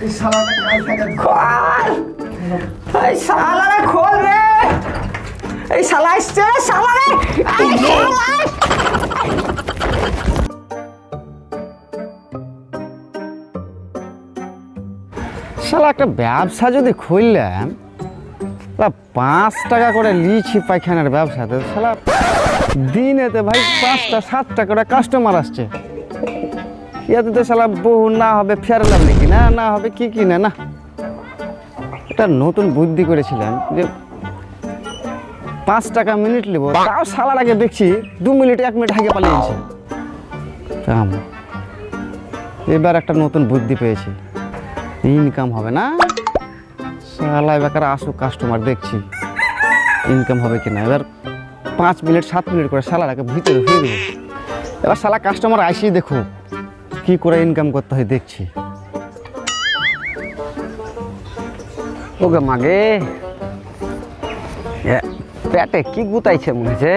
এই শালারে খোল রে! এই শালা আসছে শালারে! শালা! শালা একটা ব্যবসা যদি খুললাম পাঁচ টাকা করে লিচি পায়খানার ব্যবসাতে শালা দিনেতে ভাই পাঁচটা সাতটা করে কাস্টমার আসছে। ইয়াতে তো শালা বহু না হবে ফের লাভ নাকি? না না হবে কি কি না না। একটা নতুন বুদ্ধি করেছিলাম যে পাঁচ টাকা মিনিট নেব। তাও সালার আগে দেখছি দু মিনিট এক মিনিট আগে পালিয়েছে কাম। এবার একটা নতুন বুদ্ধি পেয়েছি। ইনকাম হবে না। সালা বেকার আসুক কাস্টমার দেখছি। ইনকাম হবে কিনা। এবার পাঁচ মিনিট সাত মিনিট করে সালার আগে ভিতরে ফিরে দেবো। এবার সালা কাস্টমার আসি দেখো। কি করে ইনকাম করতে হয় দেখছি। ওকে মাগে পেটে কি গুতাইছে মনে হচ্ছে?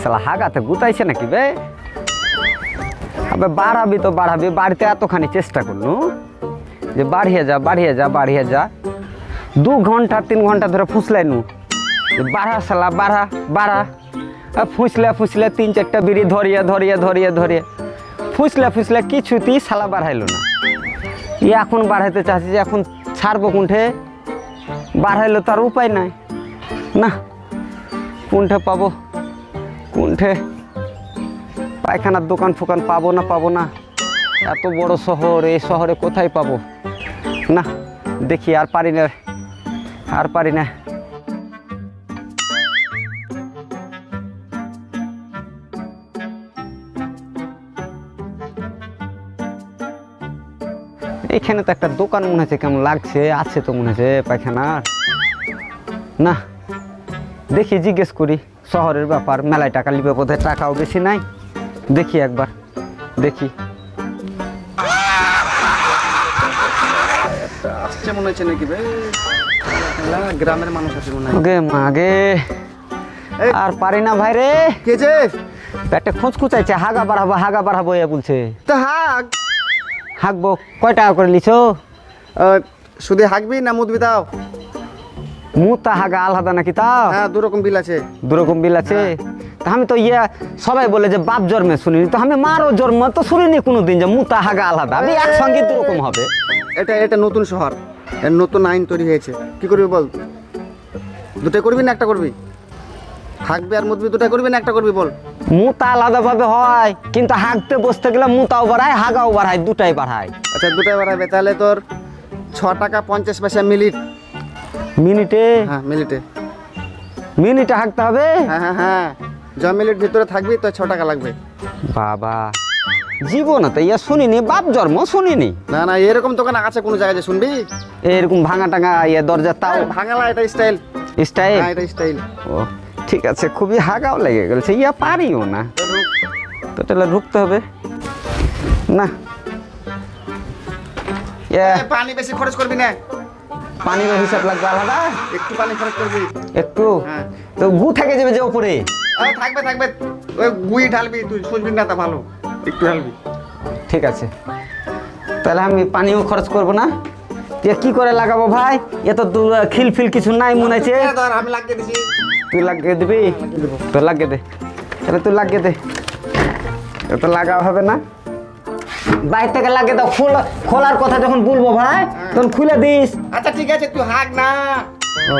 সালা হাগাতে গুতাইছে নাকি বে? আবে বাড়াবি তো বাড়াবি, বাড়িতে এতখানি চেষ্টা করলু? যে বাড়িয়ে যা বাড়িয়ে যা বাড়িয়ে যা। দু ঘণ্টা, তিন ঘণ্টা ধরে ফুসলাইনু। বাড়া সালা বাড়া বাড়া। ফুসলে ফুসলে তিন চারটা বিড়ি ধরিয়ে ধরিয়ে ধরিয়ে ধরিয়ে। ফুসলে ফুসলে কিছুতেই সালা বাড়াইলো না। ই এখন বাড়াইতে চাচ্ছি যে এখন ছাড়বো কুণ্ঠে বাড়াইলো তার উপায় নাই। না, কোনঠে পাবো? কোনঠে? পায়খানার দোকান ফোকান পাবো না পাবো না? এত বড় শহর, এই শহরে কোথায় পাবো? না, দেখি আর পারি না, আর পারি না। এখানে তো একটা দোকান মনে হচ্ছে কেমন লাগছে? আছে তো মনে হচ্ছে পায়খানার না দেখি জিজ্ঞেস করি শহরের ব্যাপার মেলায় টাকা লিবে বোধহয় টাকাও বেশি নাই। দেখি একবার দেখি। আসছে মনে হচ্ছে নাকি গ্রামের মানুষ আছে মনে হয়। আর পারি না ভাই রে। কে যে? পেটে খুঁচখুচাইছে হাগা বাড়াবো হাগা বাড়াবো এ বলছে। তা হাক হাগবো। কয় টাকা করে লিছো? শুধু হাঁকবি না মুদবি তাও মুতা হাগা আলাদা নাকি তাও? হ্যাঁ দু রকম বিল আছে। দুরকম বিল আছে? তা আমি তো ইয়া সবাই বলে যে বাপ জন্মে শুনিনি। তো আমি মারও জন্ম তো শুনিনি কোনোদিন যে মুতা হাগা আলাদা। আমি একসঙ্গে দুরকম হবে। এটা এটা নতুন শহর। নতুন আইন তৈরি হয়েছে। কি করবি বল? দুটো করবি না একটা করবি? হাঁকবি আর মুদবি দুটা করবি না একটা করবি বল। মুতা আলাদাভাবে হয় কিন্তু হাঁকতে বসতে গেলে মুতাও বাড়ায় হাগাও বাড়ায় দুটাই বাড়ায়। আচ্ছা দুটাই বাড়াবে। তাহলে তোর ছ টাকা পঞ্চাশ পয়সা মিনিট। মিনিটে? হ্যাঁ মিনিটে। মিনিটে হাঁকতে হবে? হ্যাঁ হ্যাঁ হ্যাঁ। য মিনিট ভিতরে থাকবি তো ছ টাকা লাগবে। বাবা জীবনে তো ইয়া শুনিনি বাপ জন্ম শুনিনি। না না এরকম দোকান আছে কোনো জায়গায় শুনবি? এরকম ভাঙা টাঙা ইয়ে দরজা তাও ভাঙালা এটা স্টাইল স্টাইল হ্যাঁ এটা স্টাইল ও। ঠিক আছে খুবই হাগাও লেগে গেছে ইয়া পারিও না। তো তাহলে ঢুকতে হবে। না। ইয়া। পানি বেশি খরচ করবি না। পানির হিসাব লাগবে আলাদা। একটু পানি খরচ করবি। একটু? হ্যাঁ। তো গু থেকে যাবে যে থাকবে থাকবে। ওই গুই ঢালবি তুই শুনবি না তা ভালো। একটু ঢালবি। ঠিক আছে। তাহলে আমি পানিও খরচ করব না। কি করে লাগাবো ভাই? এ তো দু খিল ফিল কিছু নাই মনে হচ্ছে। আমি লাগিয়ে দিছি। তুই লাগিয়ে দিবি? তো লাগিয়ে দে। তাহলে তুই লাগিয়ে দে। তো লাগা হবে না। বাইরে থেকে লাগিয়ে দাও। খোল খোলার কথা যখন বলব ভাই তখন খুলে দিস। আচ্ছা ঠিক আছে তুই হাঁক না। ও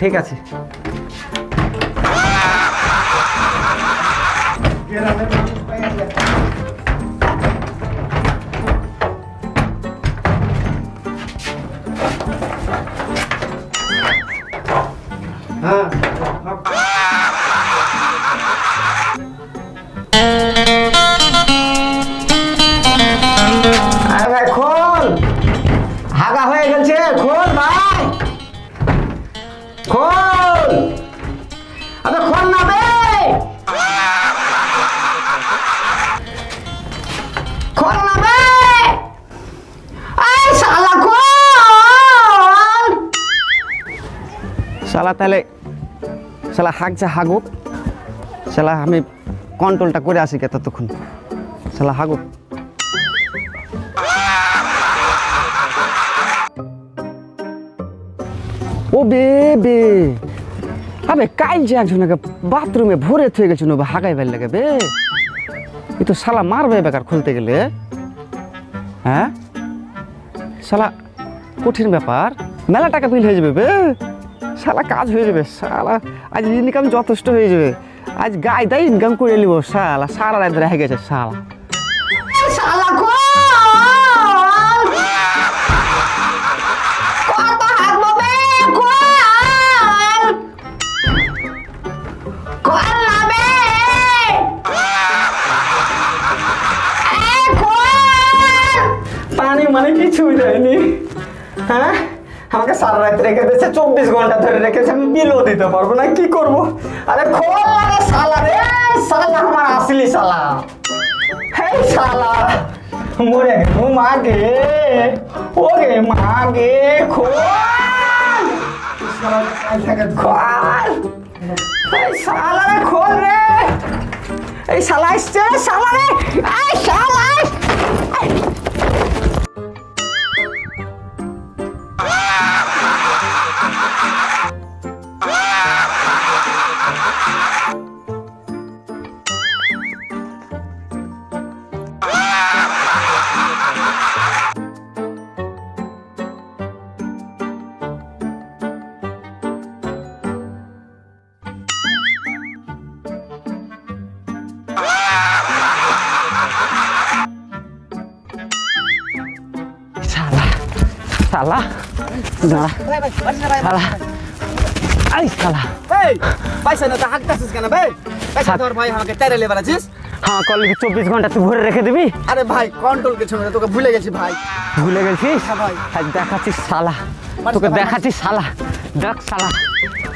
ঠিক আছে। হ্যাঁ। শালা তাহলে শালা হাঁক যা হাগুক শালা আমি কন্ট্রোলটা করে আসি কে ততক্ষণ। শালা হাগুক ও বে বে আবে কাল যে একজনকে বাথরুমে ভরে থয়ে গেছিল হাগাই বেল লাগে বে। এ তো শালা মারবে বেকার খুলতে গেলে। হ্যাঁ? শালা কঠিন ব্যাপার। মেলা টাকা বিল হয়ে যাবে বে। শালা কাজ হয়ে যাবে, শালা। আজ ইনকাম যথেষ্ট হয়ে যাবে। আজ গায়ে দায় ইনকাম করে নিব, শালা। সারা রাত রেখে গেছে শালা। রাত রেখে দিয়েছে, চব্বিশ ঘণ্টা ধরে রেখেছে, আমি বিলও দিতে পারব না, কি করব? আরে খোল না রে শালা রে, শালা আমার আসলি শালা। হেই শালা, মরে গেল মাগে ওরে মাগে খোল। খোল। এই শালা রে, খোল রে। এই শালা আসছে শালা রে, এই শালা। শালা না শালা আই শালা এই পয়সা না তো হাঁকতেছিস কেন? ভাই পয়সা তোর ভাই আমাকে তেরে লেবার আছিস? হ্যাঁ কল চব্বিশ ঘণ্টা তুই ভরে রেখে দিবি? আরে ভাই কন্ট্রোল কিছু না তোকে ভুলে গেছি ভাই। ভুলে গেছিস? হ্যাঁ ভাই। আজ দেখাচ্ছিস শালা। তোকে দেখাচ্ছিস শালা। দেখ শালা।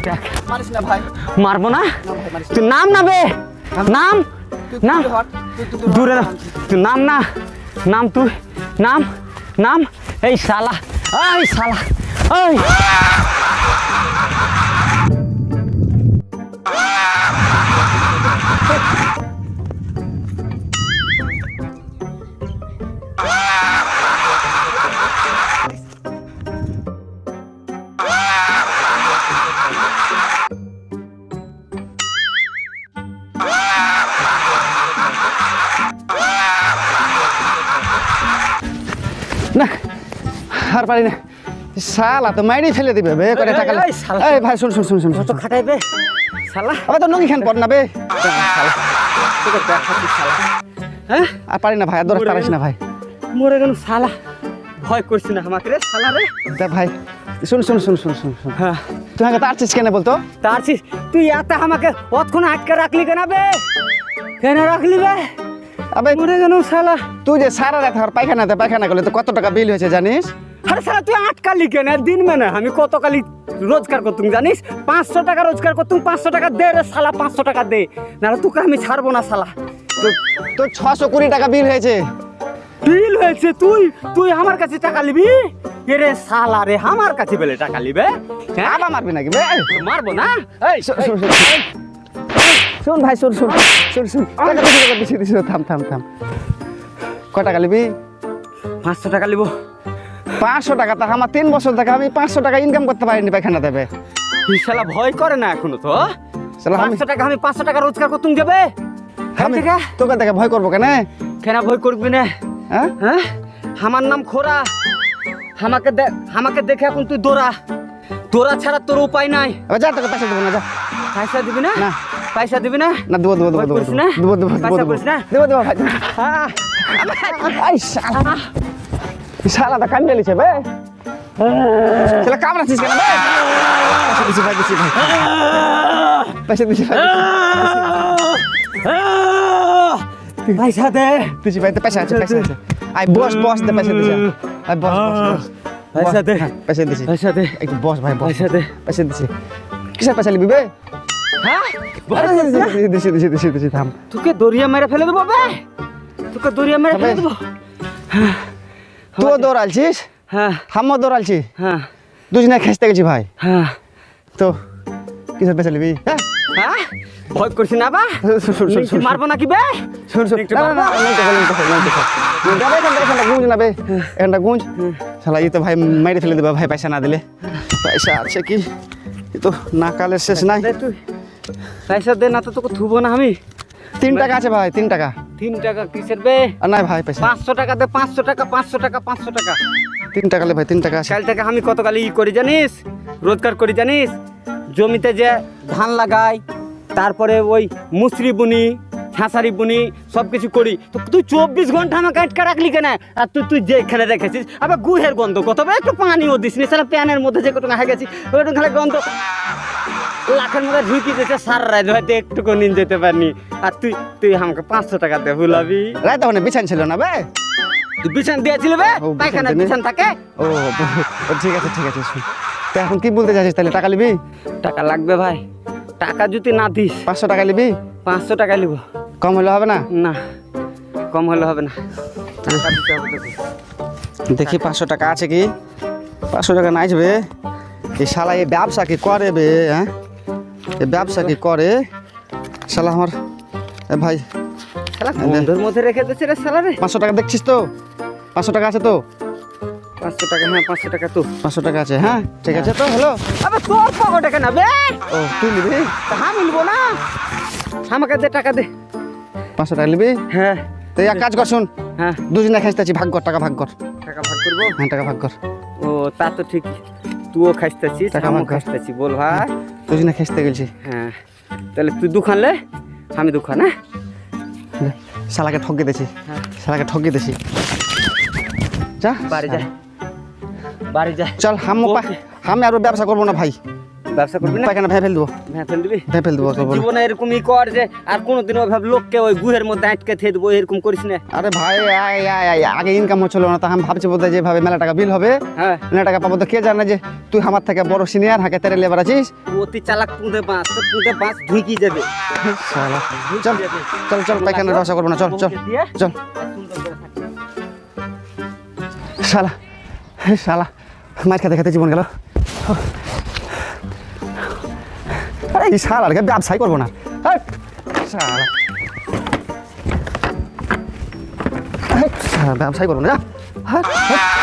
দেখ। মানিস না ভাই। মারবো না? তুই নাম না বে! নাম? নাম? দূরে। তুই নাম না। নাম তুই। নাম? নাম? এই শালা। এই শালা এই না আর পারি না শালা তো মাইরি ফেলে দিবে বে করে টাকা এই, ভাই শুন শুন শুন শুন তো খাটাইবে? শালা। আবার তো নঙ্গি খান পড় না বে। হ্যাঁ? আর পারি না ভাই আর দরকার পারিস না ভাই। মরে গেল শালা। ভয় করছি না আমাকে রে শালা রে। দেখ ভাই শুন শুন শুন শুন শুন শুন। হ্যাঁ। তুই আমাকে তারছিস কেন বলতো? তার ছিস তুই এত আমাকে অতক্ষণ আটকে রাখলি কেন বে? কেন রাখলি বে? আবে মরে গেল শালা। তুই যে সারা রাত পায়খানাতে পায়খানা করলে তো কত টাকা বিল হয়েছে জানিস? আরে শালা তুই আটকালি কেন? দিন মানে আমি কত কালি রোজগার করতুম জানিস? পাঁচশো টাকা রোজগার করতুম পাঁচশো টাকা দে রে শালা পাঁচশো টাকা দে। নাহলে তোকে আমি ছাড়বো না শালা তোর ছশো কুড়ি টাকা বিল হয়েছে। বিল হয়েছে তুই? তুই আমার কাছে টাকা নিবি? এরে শালা রে আমার কাছে বেলে টাকা নিবে? হ্যাঁ? আবার মারবি নাকি মারবো না? এই শোন, ভাই শোন শোন। শোন শোন। থাম থাম থাম। ক টাকা নিবি? পাঁচশো টাকা নিবো। পাঁচশো টাকা তা আমার তিন বছর থেকে আমি পাঁচশো টাকা ইনকাম করতে পারিনি পায়খানা দেবে। শালা ভয় করে না এখনও তো শালা আমি পাঁচশো টাকা আমি পাঁচশো টাকা রোজগার করতুম দেবে? হ্যাঁ আমি তোকে দেখে ভয় করব কেন? কেন ভয় করবি না? হ্যাঁ? হ্যাঁ? আমার নাম খোরা। আমাকে দেখ আমাকে দেখে এখন তুই দৌড়া দৌড়া ছাড়া তোর উপায় নাই। যা তোকে পয়সা দেবো না যা। পয়সা দিবি না? না। পয়সা দিবি না? না দেবো দেবো দেবো দেবো? দেবো। দেবো দেবো দেবো? দেবো দেবো ভাই। হ্যাঁ। আই শালা তা কান্দে লিছে বে। শালা কামড়াছিস কেন বে? দিছি ভাই দিছি ভাই পয়সা দিছি ভাই পয়সা দে। দিছি ভাই পয়সা আছে পয়সা আছে আই বস বস দে পয়সা দিছি আই বস বস পয়সা দে। হ্যাঁ, পয়সা দিছি। পয়সা দে। একটু বস ভাই পয়সা দে। পয়সা দিছি। কিসের পয়সা নিবি বে? হ্যাঁ? দিছি দিছি দিছি দিছি থাম। তোকে দরিয়া মেরে ফেলে দেবো বে। তোকে দরিয়া মেরে ফেলে দেবো। তুই দৌড়ালছিস হ্যাঁ আমিও দৌড়ালছি হ্যাঁ দুজনে খেসতে গেছি ভাই হ্যাঁ তো কিসের পয়সা নিবি হ্যাঁ হ্যাঁ ভয় করছি না বা। মারবো নাকি বে এখানটা, গুঁজ শালা ই তো ভাই মাইরে ফেলে দেবে ভাই পয়সা না দিলে পয়সা আছে কি তো না কালের শেষ নাই পয়সা দে না তো তোকে থুবো না আমি তিন টাকা আছে ভাই তিন টাকা। তিন টাকা কিসের বে? আর নাই ভাই পয়সা। পাঁচশো টাকা দে পাঁচশো টাকা পাঁচশো টাকা পাঁচশো টাকা। তিন টাকা লে ভাই তিন টাকা কাল থেকে আমি কত কালি ই করি জানিস? রোজগার করি জানিস? জমিতে যে ধান লাগাই তারপরে ওই মুসরি বুনি ছাঁসারি বুনি সব কিছু করি। তো তুই চব্বিশ ঘণ্টা আমাকে আটকে রাখলি কেন? আর তুই তুই যেখানে রেখেছিস আবার গুহের গন্ধ কত? একটু পানিও দিস নি সারা প্যানের মধ্যে যে কত হয়ে গেছি ওইটু খালি গন্ধ। লাখের মধ্যে ঢুকি দিতে সারা রাত হয়তো একটুকু নিন যেতে পারিনি। আর তুই তুই আমাকে পাঁচশো টাকা দে ভুলাবি রায় তখন বিছান ছিল না বে? তুই বিছান দিয়েছিল বে? পায়খানা বিছান থাকে? ও ঠিক আছে ঠিক আছে তো এখন কি বলতে চাইছিস তাহলে টাকা নিবি? টাকা লাগবে ভাই। টাকা যদি না দিস পাঁচশো টাকা নিবি? পাঁচশো টাকা নিব। কম হলে হবে না? না কম হলে হবে না। দেখি পাঁচশো টাকা আছে কি? পাঁচশো টাকা নাই যাবে এই শালা এই ব্যবসা কি করে বে হ্যাঁ? ব্যবসা কি করে? শালা আমার এ ভাই। বন্ধুর মধ্যে রেখে দিচ্ছে রে পাঁচশো টাকা দেখছিস তো? পাঁচশো টাকা আছে তো? পাঁচশো টাকা হ্যাঁ পাঁচশো টাকা তো। পাঁচশো টাকা আছে হ্যাঁ? ঠিক আছে তো হ্যালো? আবে তোর পকেটে কেন বে। ও তুই নিবি? তা নিবো না। আমাকে দে টাকা দে। পাঁচশো টাকা নিবি? হ্যাঁ। তো এক কাজ কর শুন। হ্যাঁ। দুজনে খাইতে ভাগ কর টাকা ভাগ কর। টাকা ভাগ করব? হ্যাঁ টাকা ভাগ কর। ও তা তো ঠিক। তুইও খাইতেছিস আমিও খাইতেছি বল ভাই। দুজনে খেসতে গেলছি। হ্যাঁ তাহলে তুই দুখান লে আমি দুখান হ্যাঁ? শালাকে ঠকে দিয়েছি। হ্যাঁ। শালাকে ঠকে দিয়েছি। যা। বাড়ি যা। বাড়ি যা। চল হাম হাম আমি আর ব্যবসা করব না ভাই। ব্যবসা করবি না? পায়খানা ভেয়ে ফেল দেবো। ফেল দিবি? ভেয়ে ফেল দেবো জীবনে এরকমই কর যে আর কোনোদিন ওইভাবে লোককে ওই গুহের মধ্যে আটকে থেকে দেবো এরকম করিস না। আরে ভাই আয়, আয়, আয়, আগে ইনকাম হচ্ছিল না তা আমি ভাবছি বোধহয় যেভাবে মেলা টাকা বিল হবে। হ্যাঁ। মেলা টাকা পাবো তো কে জানে যে তুই আমার থেকে বড় সিনিয়র হাকে তেরে লেবার আছিস? অতি চালাক পুঁতে বাঁচ তো পুঁতে বাঁচ ঢুকি যাবে। চল চল চল পায়খানা ব্যবসা করব না চল চল চল। শালা শালা মার খেতে খেতে জীবন গেল। এই শালারকে ব্যবসায় করব না। ব্যবসায় করব না যা। হাট, হাট।